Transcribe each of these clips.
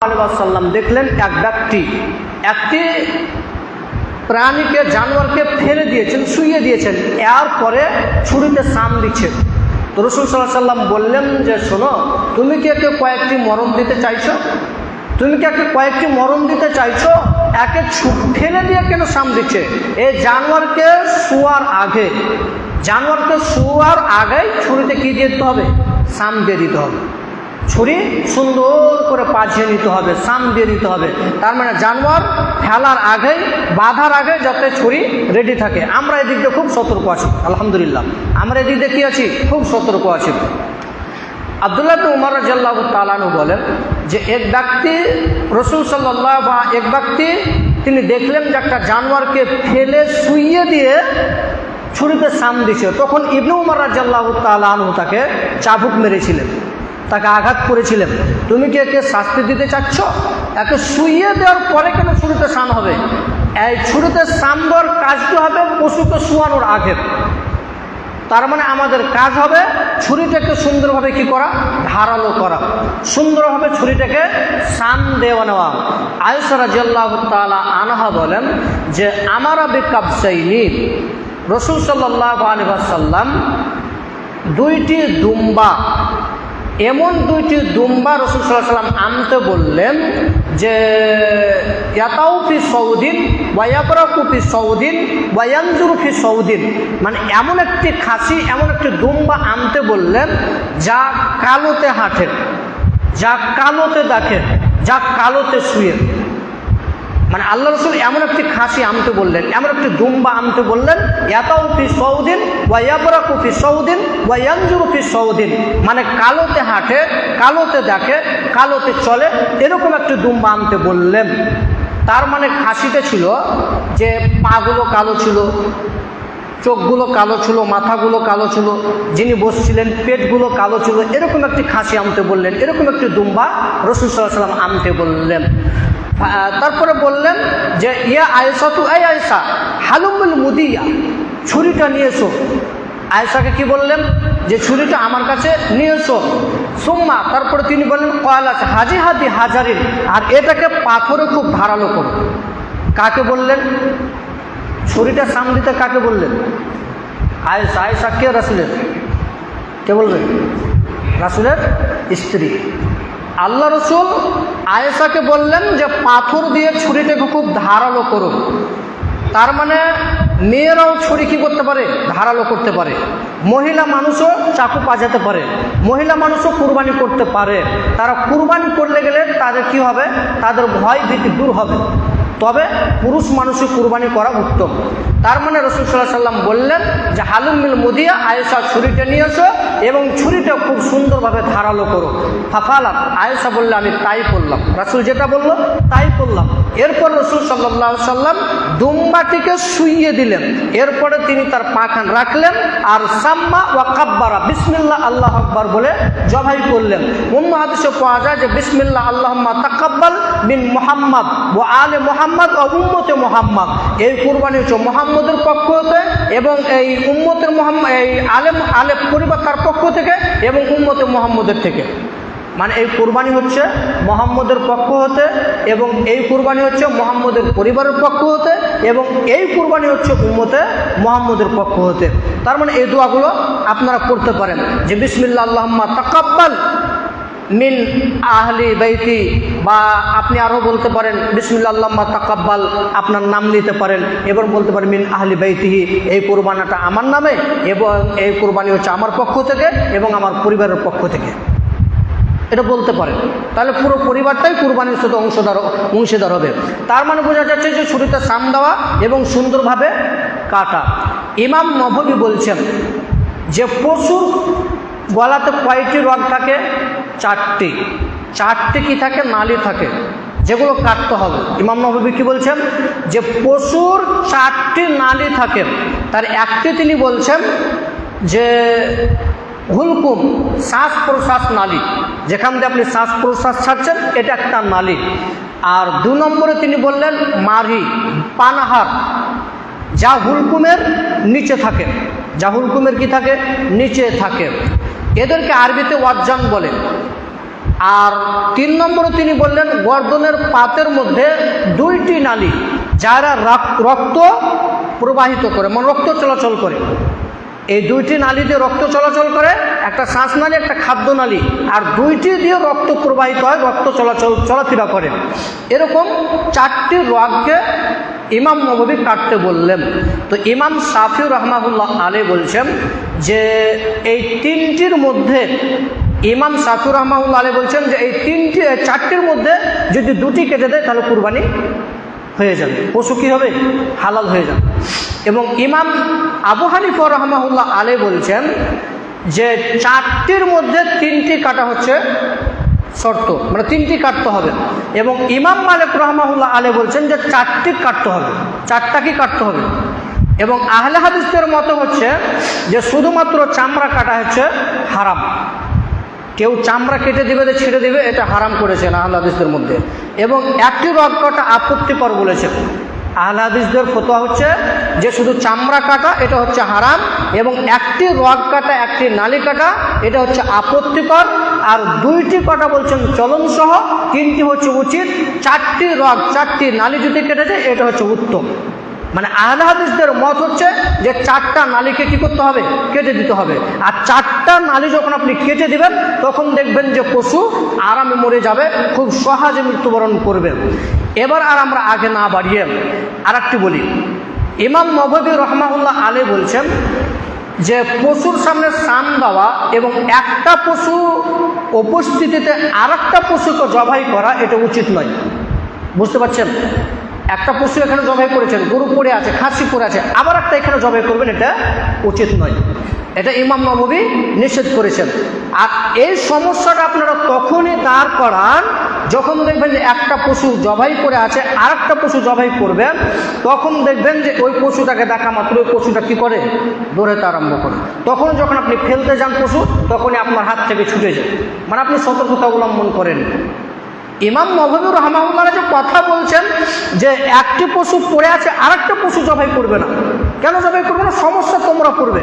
সাল্লাম দেখলেন এক ব্যক্তি একটি প্রাণীকে, জানোয়ারকে ফেলে দিয়েছেন, শুইয়ে দিয়েছেন, এরপরে ছুরিতে সাম দিচ্ছেন তো রসুল সাল্লাহ সাল্লাম বললেন যে, শোনো, তুমি কি একে কয়েকটি মরণ দিতে চাইছো? তুমি কি একে কয়েকটি মরণ দিতে চাইছো? একে ফেলে দিয়ে কেন সাম দিচ্ছে? এই জানোয়ারকে শোয়ার আগে, জানোয়ারকে শোয়ার আগেই ছুরিতে কি দিতে হবে? সাম দিয়ে দিতে হবে। ছুরি সুন্দর করে পাঝিয়ে নিতে হবে, সাম দিয়ে নিতে হবে। তার মানে জানোয়ার ফেলার আগেই বাঁধার আগে যাতে ছুরি রেডি থাকে। আমরা এদিক দিয়ে খুব সতর্ক আছি, আলহামদুলিল্লাহ। আমরা এদিক দিয়ে কী আছি? খুব সতর্ক আছি। আবদুল্লাহ উমর রাজিয়াল্লাহ তালানু বলেন যে, এক ব্যক্তি, রসুল সাল্লাহ বা এক ব্যক্তি, তিনি দেখলেন যে একটা জানোয়ারকে ফেলে শুইয়ে দিয়ে ছুরিতে সাম দিছে। তখন ইবনু উমর রাজিয়াল্লাহ তালানু তাকে চাবুক মেরেছিলেন। তাকে আঘাত করেছিলেন। তুমি কি একে শাস্তি দিতে চাচ্ছ? একে শুইয়ে দেওয়ার পরে কেন ছুরিতে সান হবে? এই ছুরিতে সান দেওয়ার কাজটি হবে পশুকে শুয়ানোর আগে। তার মানে আমাদের কাজ হবে ছুরিটাকে সুন্দরভাবে কি করা? ধারালো করা। সুন্দরভাবে ছুরিটাকে সান দেওয়া নেওয়া। আয়সরা জল্লাহ তালা আনহা বলেন যে, আমার আমারা বেকাবসাইনি রসুল সাল্লাহ আলিবাসাল্লাম দুইটি দুম্বা এমন দুইটি দুম্বা রসুল সাল্লাম আনতে বললেন যে ইয়াতাউফি সৌদিন ওয়াইয়াবরাকুফি সৌদিন ওয়াইয়ানজুরুফি সৌদিন মানে এমন একটি খাসি, এমন একটি দুম্বা আনতে বললেন, যা কালোতে হাঁটেন যা কালোতে দেখেন যা কালোতে শুয়ে। মানে আল্লাহ রসুল এমন একটি খাসি আনতে বললেন, এমন একটি দুম্বা আনতে বললেন ইয়াতাউফি সৌদিন ওয়াইয়াবরাকুফি সৌদিন ওয়াইয়ানজুরুফি সৌদিন মানে কালোতে হাঁটে, কালোতে দেখে, কালোতে চলে, এরকম একটি দুম্বা আনতে বললেন। তার মানে খাসিতে ছিল যে পাগুলো কালো ছিল, চোখগুলো কালো ছিল, মাথাগুলো কালো ছিল, যিনি বসছিলেন, পেটগুলো কালো ছিল, এরকম একটি খাসি আনতে বললেন, এরকম একটি দুম্বা রসুল সাল্লাহ সাল্লাম আনতে বললেন। তারপরে বললেন যে, ইয়া আয়েশা তু এই আয়েশা, হালুমুল মুদিয়া, ছুরিটা নিয়ে এসো। আয়েশাকে কি বললেন? যে, ছুরিটা আমার কাছে নিয়ে এসো। সোম্মা, তারপরে তিনি বললেন কয়ালাস হাজি হাদি হাজারিন, আর এটাকে পাথরে খুব ধারালো করো। কাকে বললেন? ছুরিটা সাম দিতে কাকে বললেন? আয়েশা আয়েশা কে রাসুলের? কে বলবেন? রাসুলের স্ত্রী। আল্লাহ রসুল আয়েশাকে বললেন যে পাথর দিয়ে ছুরিটাকে খুব ধারালো করুন। তার মানে মেয়েরাও ছুরি কী করতে পারে? ধারালো করতে পারে। মহিলা মানুষও চাকু পাজাতে পারে। মহিলা মানুষও কুরবানি করতে পারে। তারা কুরবানি করলে গেলে তাদের কি হবে? তাদের ভয় ভীতি দূর হবে। তবে পুরুষ মানুষই কুরবানি করা উত্তম। তার মানে রসুল সাল্লাহ সাল্লাম বললেন যে হালুমিল মুদিয়া, আয়েশা ছুরিটা নিয়ে এসো এবং ছুরিটা খুব সুন্দরভাবে ধারালো করো। ফাফালাম আয়েশা বললে, আমি তাই করলাম। রাসুল যেটা বলল, তাই করলাম। এরপর রসুল সাল্লাহ সাল্লাম দুম্বাটিকে শুইয়ে দিলেন। এরপরে তিনি তার পাখান রাখলেন আর সাম্মা ওয়া কাব্বারা বিসমিল্লাহ আল্লাহ আকবার বলে জবাই করলেন। অন্য হাদিসে পাওয়া যায় যে বিসমিল্লাহ আল্লাহম্মা তাকাব্বাল বিন মোহাম্মদ ও আলে মোহাম্মদ ও উম্মতে মোহাম্মদ। এই কুরবানি হচ্ছে মোহাম্মদের পক্ষ হতে এবং এই উম্মতের মোহাম্মদ, এই আলেম আলে পরিবার তার পক্ষ থেকে এবং উম্মতে মোহাম্মদের থেকে। মানে এই কুরবানি হচ্ছে মোহাম্মদের পক্ষ হতে এবং এই কুরবানি হচ্ছে মোহাম্মদের পরিবারের পক্ষ হতে এবং এই কুরবানি হচ্ছে উম্মতে মোহাম্মদের পক্ষ হতে। তার মানে এই দোয়াগুলো আপনারা করতে পারেন যে বিসমিল্লা আল্লাহম্মা তাকাব্বাল মিন আহলি বাইতি বা আপনি আরও বলতে পারেন বিসমিল্লা আল্লাহম্মা তাকাব্বাল আপনার নাম নিতে পারেন। এবার বলতে পারেন মিন আহলি বাইতিহি, এই কোরবানাটা আমার নামে এবং এই কোরবানি হচ্ছে আমার পক্ষ থেকে এবং আমার পরিবারের পক্ষ থেকে। এটা বলতে পারেন তাহলে পুরো পরিবারটাই কুরবানির সাথে অংশদার অংশীদার হবে। তার মানে বোঝা যাচ্ছে যে ছুরিতে সাম দেওয়া এবং সুন্দরভাবে কাটা। ইমাম নবী বলছেন যে পশুর গলাতে কয়টি রগ থাকে? চারটি। চারটি কি থাকে? নালি থাকে। যেগুলো কাটতে হবে। ইমাম নবী কি বলছেন? যে পশুর চারটি নালি থাকে। তার একটি তিনি বলছেন যে হুলকুম শ্বাস প্রশ্বাস নালী। যেখান দিয়ে আপনি শ্বাস প্রশ্বাস ছাড়ছেন, এটা একটা নালী। আর দু নম্বরে তিনি বললেন মারি পানাহার, যা হুলকুমের নিচে থাকে। যা হুলকুমের কি থাকে? নিচে থাকে। এদেরকে আরবিতে ওয়াজ্জান বলে। আর তিন নম্বরে তিনি বললেন গর্দনের পাতের মধ্যে দুইটি নালী, যারা রাক- রক্ত প্রবাহিত করে মানে রক্ত চলাচল করে। এই দুইটি নালী দিয়ে রক্ত চলাচল করে, একটা শ্বাসনালী একটা খাদ্য নালী। আর দুইটি দিয়ে রক্ত প্রবাহিত হয়, রক্ত চলাচল, চলাফেরা করে। এরকম চারটি রগকে ইমাম নবী কাটতে বললেন। তো ইমাম সাফিউর রহমাহুল্লাহ আলী বলছেন যে, এই তিনটির মধ্যে, ইমাম সাফিউর রহমাহুল্লাহ আলী বলছেন যে, এই তিনটি চারটির মধ্যে যদি দুটি কেটে দেয়, তাহলে কুরবানি হয়ে যাবে। পশু কী হবে? হালাল হয়ে যাবে। এবং ইমাম আবু হানিফ রহমাহুল্লাহ আলে বলছেন যে চারটির মধ্যে তিনটি কাটা হচ্ছে শর্ত মানে তিনটি কাটতে হবে। এবং ইমাম মালিক রহমাহুল্লাহ আলে বলছেন যে চারটি কাটতে হবে। চারটা কি কাটতে হবে? এবং আহলে হাদিসদের মতো হচ্ছে যে শুধুমাত্র চামড়া কাটা হচ্ছে হারাম। কেউ চামড়া কেটে দিবে যে ছেড়ে দিবে, এটা হারাম করেছেন আহলাদিসদের মধ্যে। এবং একটি রগ কাটা আপত্তিকর বলেছে। আহলাদিসদের ফতোয়া হচ্ছে যে শুধু চামড়া কাটা, এটা হচ্ছে হারাম, এবং একটি রগ কাটা, একটি নালি কাটা, এটা হচ্ছে আপত্তিকর, আর দুইটি কাটা বলছেন চলন সহ তিনটি হচ্ছে উচিত, চারটি রগ, চারটি নালি যদি কেটেছে এটা হচ্ছে উত্তম। মানে আহলে হাদিসদের মত হচ্ছে যে চারটা নালীকে কি করতে হবে? কেটে দিতে হবে। আর চারটা নালী যখন আপনি কেটে দিবেন, তখন দেখবেন যে পশু আরামে মরে যাবে, খুব সহজে মৃত্যুবরণ করবে। এবার আর আমরা আগে না বাড়িয়ে আর বলি। ইমাম নবী রহমাউল্লাহ আলী বলছেন যে পশুর সামনে সাম দেওয়া এবং একটা পশু উপস্থিতিতে আর একটা পশুকে জবাই করা, এটা উচিত নয়। বুঝতে পারছেন? একটা পশু এখানে জবাই করেছেন, গরু পড়ে আছে, খাসি পড়ে আছে, আবার একটা এখানে জবাই করবেন, এটা উচিত নয়। এটা ইমাম নবী নিষেধ করেছেন। আর এই সমস্যাটা আপনারা তখনই দাঁড় করান, যখন দেখবেন যে একটা পশু জবাই করে আছে আর একটা পশু জবাই করবেন, তখন দেখবেন যে ওই পশুটাকে দেখা মাত্র, ওই পশুটা কী করে? দৌড়াতে আরম্ভ করে। তখন যখন আপনি ফেলতে যান পশু, তখনই আপনার হাত থেকে ছুটে যায়। মানে আপনি সতর্কতা অবলম্বন করেন। ইমাম নবী রহমাউল্লাহ যে কথা বলছেন যে একটি পশু পড়ে আছে আর একটা পশু জবাই করবে না। কেন জবাই করবে না? সমস্যা তোমরা করবে।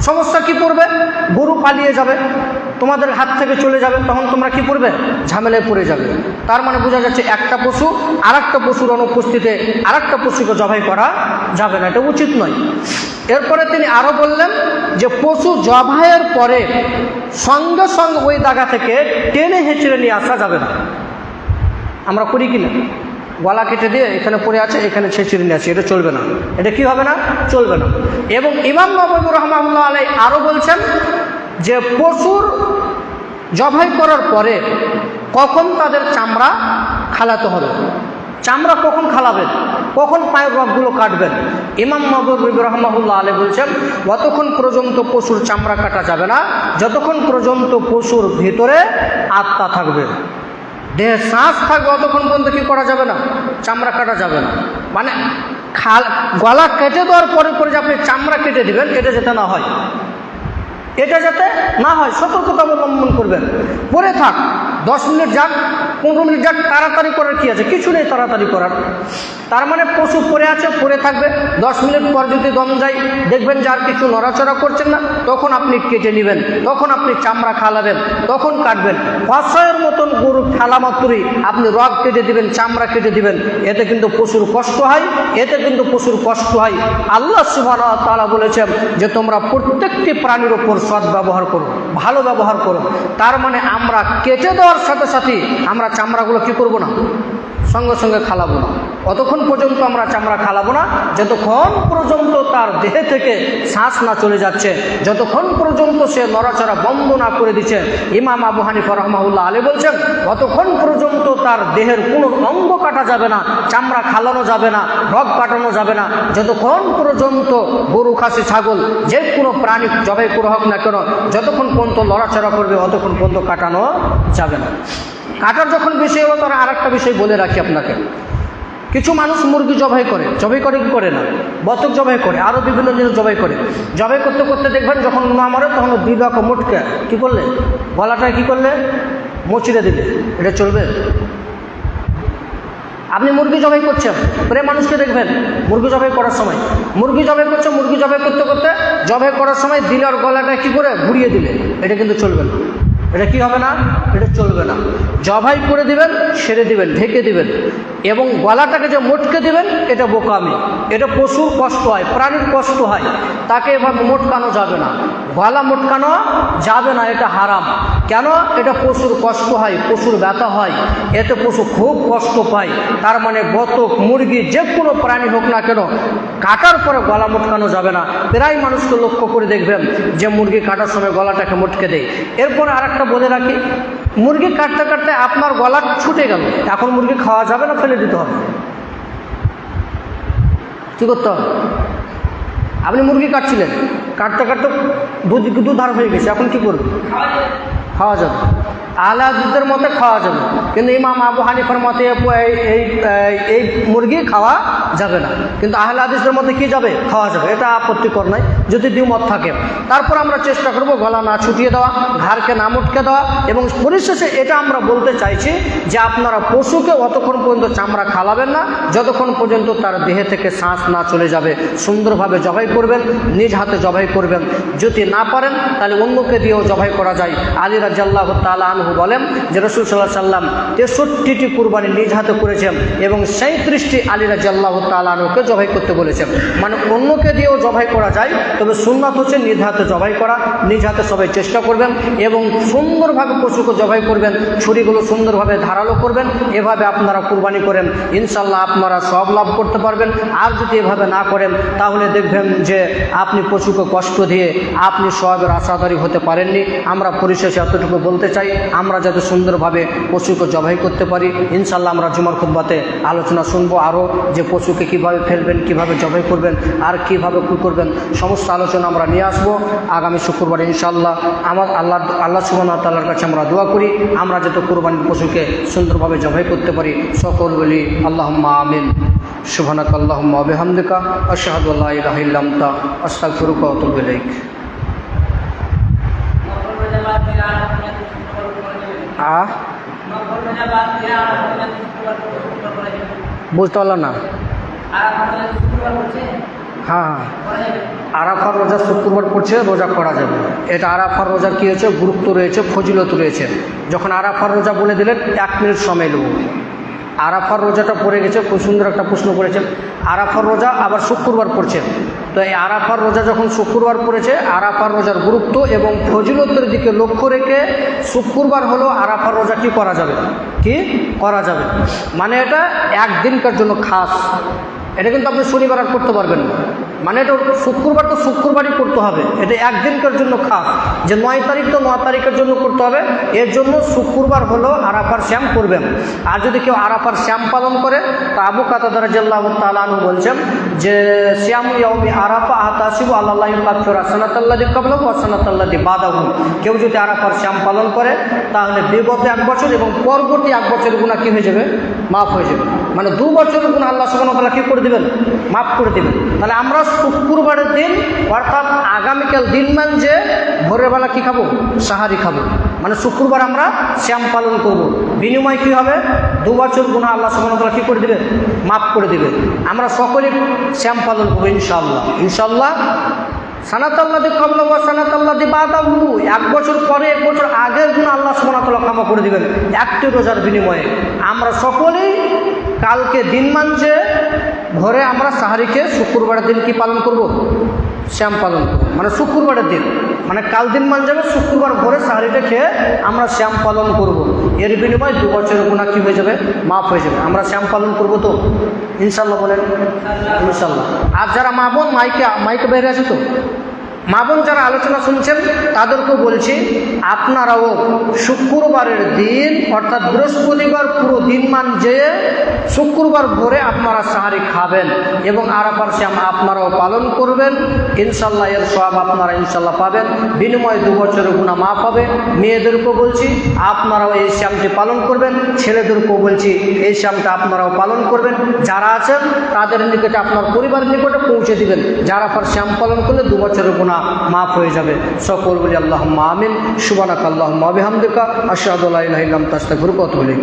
সমস্যা কি পড়বে গরু পালিয়ে যাবে, তোমাদের হাত থেকে চলে যাবে, তখন তোমরা কি করবে? ঝামেলায় পড়ে যাবে। তার মানে বোঝা যাচ্ছে একটা পশু আর একটা পশুর অনুপস্থিতিতে আর একটা পশুকে জবাই করা যাবে না, এটা উচিত নয়। এরপরে তিনি আরও বললেন যে পশু জবাইয়ের পরে সঙ্গে সঙ্গে ওই দাগা থেকে টেনে হেঁচড়ে নিয়ে আসা যাবে না। আমরা করি কি না গলা কেটে দিয়ে এখানে পড়ে আছে, এখানে ছেঁচড়ে নিয়ে আসি এটা চলবে না। এটা কি হবে না? চলবে না। এবং ইমাম নবী রহমাউল্লাহ আলাই আরও বলছেন যে পশুর জবাই করার পরে কখন তাদের চামড়া খালাতে হবে? চামড়া কখন খালাবেন? কখন পায়ের রগগুলো কাটবেন? ইমাম নবী রহমাহুল্লাহ আলী বলছেন, যতক্ষণ পর্যন্ত পশুর চামড়া কাটা যাবে না, যতক্ষণ পর্যন্ত পশুর ভেতরে আত্মা থাকবে। দেহে শ্বাস থাকবে অতক্ষণ পর্যন্ত কি করা যাবে না? চামড়া কাটা যাবে না। মানে খাল, গলা কেটে দেওয়ার পরে পরে যে আপনি চামড়া কেটে দেবেন কেটে যেতে না হয়। এটা যাতে না হয়, সতর্কতা অবলম্বন করবেন। পরে থাক দশ মিনিট যাক, পনেরো মিনিট যাক, তাড়াতাড়ি করার কী আছে? কিছু নেই তাড়াতাড়ি করার। তার মানে পশু পড়ে আছে, পড়ে থাকবে। দশ মিনিট পর যদি দম যায়, দেখবেন যে আর কিছু নড়াচড়া করছেন না। তখন আপনি কেটে নেবেন, তখন আপনি চামড়া খালাবেন, তখন কাটবেন। অসহায়ের মতন গরু খেলা মাত্রই আপনি রগ কেটে দিবেন, চামড়া কেটে দিবেন। এতে কিন্তু পশুর কষ্ট হয়, এতে কিন্তু পশুর কষ্ট হয়। আল্লাহ সুবাহ তালা বলেছেন যে, তোমরা প্রত্যেকটি প্রাণীর ওপর সৎ ব্যবহার করো। ভালো ব্যবহার করো। তার মানে আমরা কেটে দেওয়ার সাথে সাথে আমরা চামড়াগুলো কি করব না? সঙ্গে সঙ্গে খালাবো না। অতক্ষণ পর্যন্ত আমরা চামড়া খালাবো না, যতক্ষণ পর্যন্ত তার দেহে থেকে শ্বাস না চলে যাচ্ছে, যতক্ষণ পর্যন্ত সে নড়াচড়া বন্ধ না করে দিচ্ছে, ইমাম আবু হানিফা রহমাউল্লাহ আলী বলছেন, অতক্ষণ পর্যন্ত তার দেহের কোনো অঙ্গ কাটা যাবে না, চামড়া খালানো যাবে না, রগ কাটানো যাবে না, যতক্ষণ পর্যন্ত গরু, খাসি, ছাগল যে কোনো প্রাণী জবাই করে হোক না কেন, যতক্ষণ পর্যন্ত লড়াচড়া করবে, অতক্ষণ পর্যন্ত কাটানো যাবে না। কাটার যখন বিষয় হলো তখন আর একটা বিষয় বলে রাখি আপনাকে। কিছু মানুষ মুরগি জবাই করে। জবাই করে কি করে না? বতক জবাই করে আরও বিভিন্ন জিনিস জবাই করে। জবাই করতে করতে দেখবেন যখন না মারে, তখন দুই মুটকে কী করলে? গলাটায় কী করলে? মুচিড়ে দিলে। এটা চলবে? আপনি মুরগি জবাই করছেন প্রে মানুষকে দেখবেন মুরগি জবাই করার সময়। মুরগি জবাই করছে, মুরগি জবাই করতে করতে জবাই করার সময় দিলে আর গলাটা কী করে? ঘুরিয়ে দিলে। এটা কিন্তু চলবে না। এটা কি হবে না? এটা চলবে না। জবাই করে দিবেন, সেরে দিবেন, ঢেকে দিবেন। এবং গলাটাকে যে মোটকে দিবেন, এটা বোকামি। এটা পশুর কষ্ট হয়, প্রাণীর কষ্ট হয়। তাকে এভাবে মোটকানো যাবে না। গলা মোটকানো যাবে না, এটা হারাম। কেন? এটা পশুর কষ্ট হয়, পশুর ব্যথা হয়। এতে পশু খুব কষ্ট পায়। তার মানে বতক মুরগি যে কোনো প্রাণী হোক না কেন, কাটার পরে গলা মোটকানো যাবে না। প্রায় মানুষকে লক্ষ্য করে দেখবেন যে মুরগি কাটার সময় গলাটাকে মোটকে দেয়। এরপরে আর একটা বলে রাখি, মুরগি কাটতে কাটতে আপনার গলা ছুটে গেল। এখন মুরগি খাওয়া যাবে না, ফেলে দিতে হবে। কী করতে হবে? আপনি মুরগি কাটছিলেন? কাটতে কাটতে দুধ দুধ ধার হয়ে গেছে এখন কি করবে? খাওয়া যাবে। আলাদের মতে খাওয়া যাবে। কিন্তু ইমাম আবু হানিফার মতে এই এই মুরগি খাওয়া যাবে না। কিন্তু আহলে হাদিসের মধ্যে কি যাবে? খাওয়া যাবে। এটা আপত্তিকর নয়। যদি দ্বিমত থাকে। তারপর আমরা চেষ্টা করব গলা না ছুটিয়ে দেওয়া, ঘাড়কে না মুটকে দেওয়া এবং পরিশেষে এটা আমরা বলতে চাইছি যে আপনারা পশুকে অতক্ষণ পর্যন্ত চামড়া খালাবেন না। যতক্ষণ পর্যন্ত তার দেহে থেকে শ্বাস না চলে যাবে, সুন্দরভাবে জবাই করবেন, নিজ হাতে জবাই করবেন। যদি না পারেন, তাহলে অন্যকে দিয়েও জবাই করা যায়। আলী রাজ্লাহ তালা বলেন যে রসুল সাল্লাহ সাল্লাম তেষট্টিটি কুরবানি নিজ হাতে করেছেন এবং সেই সাঁত্রিশটি আলী রাজ্লাহ তালা আনহুকে জবাই করতে বলেছেন। মানে অন্যকে দিয়েও জবাই করা যায়, তবে সুন্নাত হচ্ছে নিজ হাতে জবাই করা, নিজ হাতে সবাই চেষ্টা করবেন এবং সুন্দরভাবে পশুকে জবাই করবেন, ছুরিগুলো সুন্দরভাবে ধারালো করবেন, এভাবে আপনারা কুরবানি করেন ইনশাল্লাহ আপনারা সব লাভ করতে পারবেন। আর যদি এভাবে না করেন, তাহলে দেখবেন যে আপনি পশুকে কষ্ট দিয়ে আপনি সবের আশাদারি হতে পারেননি। আমরা পরিশেষে এতটুকু বলতে চাই আমরা যাতে সুন্দরভাবে পশুকে জবাই করতে পারি। ইনশাল্লাহ আমরা জুমার খুব্বাতে আলোচনা শুনব আরও যে পশুকে কীভাবে ফেলবেন, কীভাবে জবাই করবেন, আর কীভাবে কী করবেন, সমস্ত আলোচনা আমরা নিয়ে আসব। আগামী শুক্রবার ইনশাল্লাহ আমার আল্লাহ আল্লাহ সুবাহ তাল্লার কাছে আমরা দোয়া করি, আমরা যাতে কোরবানির পশুকে সুন্দরভাবে জবাই করতে পারি। সকল বলি আল্লাহ আমিন। সুবহানাক আল্লাহুম্মা বিহামদিকা, আশহাদু আল্লা ইলাহা ইল্লা আনতা আ বুঝতে পারলাম না। হ্যাঁ হ্যাঁ। আরাফার রোজা শুক্রবার পড়ছে, রোজা করা যাবে। এটা আরাফার রোজার কী হয়েছে? গুরুত্ব রয়েছে, ফজিলত রয়েছে। যখন আরাফার রোজা বলে দিলেন, এক মিনিট সময় নেব। আরাফার রোজাটা পড়ে গেছে, খুব সুন্দর একটা প্রশ্ন করেছেন। আরাফার রোজা আবার শুক্রবার পড়ছে তো এই আরাফার রোজা যখন শুক্রবার পড়েছে, আরাফার রোজার গুরুত্ব এবং ফজিলতের দিকে লক্ষ্য রেখে শুক্রবার হলো আরাফার রোজা কি করা যাবে? কি করা যাবে? মানে এটা একদিনকার জন্য খাস। এটা কিন্তু আপনি শনিবার আর করতে পারবেন না। মানে এটা শুক্রবার তো শুক্রবারই করতে হবে। এটা একদিনকার জন্য খাস। যে নয় তারিখ তো নয় তারিখের জন্য করতে হবে। এর জন্য শুক্রবার হলো আরাফার শ্যাম করবেন আর যদি কেউ আরাফার শ্যাম পালন করে, তা আবু কাতাদার জাল্লাহ তালু বলছেন যে, শ্যাম ইয়ামি আরাফা আতাসিব আল্লাহ কাফির আসানাতাল্লাদি কাবলাম আসানাতাল্লাদি বাদাহু কেউ যদি আরাফার শ্যাম পালন করে, তাহলে বিগত এক বছর এবং পরবর্তী এক বছর গুণা কী হয়ে যাবে? মাফ হয়ে যাবে। মানে দু বছরের গুণা আল্লাহ সুবাহ কী করে দেবেন? মাফ করে দেবেন। তাহলে আমরা শুক্রবারের দিন, অর্থাৎ আগামীকাল দিন মান যে ভোরের বেলা কী খাব? সাহারি খাব। মানে শুক্রবার আমরা শ্যাম পালন করব। বিনিময় কী হবে? দু বছর গুণা আল্লাহ সুবাহ কী করে দেবে মাফ করে দেবে আমরা সকলে শ্যাম পালন করব ইনশাল্লাহ ইনশাল্লাহ সানাতাল্লাদি কবল বা সানাতাল্লাদি বাদাহু। এক বছর পরে, এক বছর আগের গুণ আল্লাহ সুবাহতাল্লাহ ক্ষমা করে দেবেন। একটি রোজার বিনিময়ে। আমরা সকলেই কালকে দিন মানছে, ঘরে আমরা সাহারিকে শুক্রবারের দিন কি পালন করব? শ্যাম পালন করব। মানে শুক্রবারের দিন। মানে কাল দিন মান যাবে শুক্রবার ভোরে সাহারিটা খেয়ে আমরা শ্যাম পালন করব। এর বিনিময়ে দু বছরের গুণা কী হয়ে যাবে? মাফ হয়ে যাবে। আমরা শ্যাম পালন করব তো? ইনশাল্লাহ বলেন। ইনশাল্লাহ আর যারা মা বোন, মাইকে মাইকে বেরিয়ে আছে তো? মা বোন যারা আলোচনা শুনছেন, তাদেরকেও বলছি, আপনারাও শুক্রবারের দিন, অর্থাৎ বৃহস্পতিবার পুরো দিন মান যেয়ে শুক্রবার ভোরে আপনারা সাহারি খাবেন এবং আরাফার শ্যাম আপনারাও পালন করবেন। ইনশাল্লাহ এর সব আপনারা ইনশাল্লাহ পাবেন। বিনিময়ে দু বছরের গুণা মাফ হবে। মেয়েদেরকেও বলছি, আপনারাও এই শ্যামটি পালন করবেন। ছেলেদেরকেও বলছি, এই শ্যামটা আপনারাও পালন করবেন। যারা আছেন, তাদের নিকটে, আপনার পরিবারের নিকটে পৌঁছে দিবেন। যারা পর শ্যাম পালন করলে দু বছরের গুণা মাফ হয়ে যাবে। সকল বলি আল্লাহ আমিন। সুবানাক আল্লাহ আবিহামদিকা আশাদুল্লাহ তাস্তা গুরুকত বলি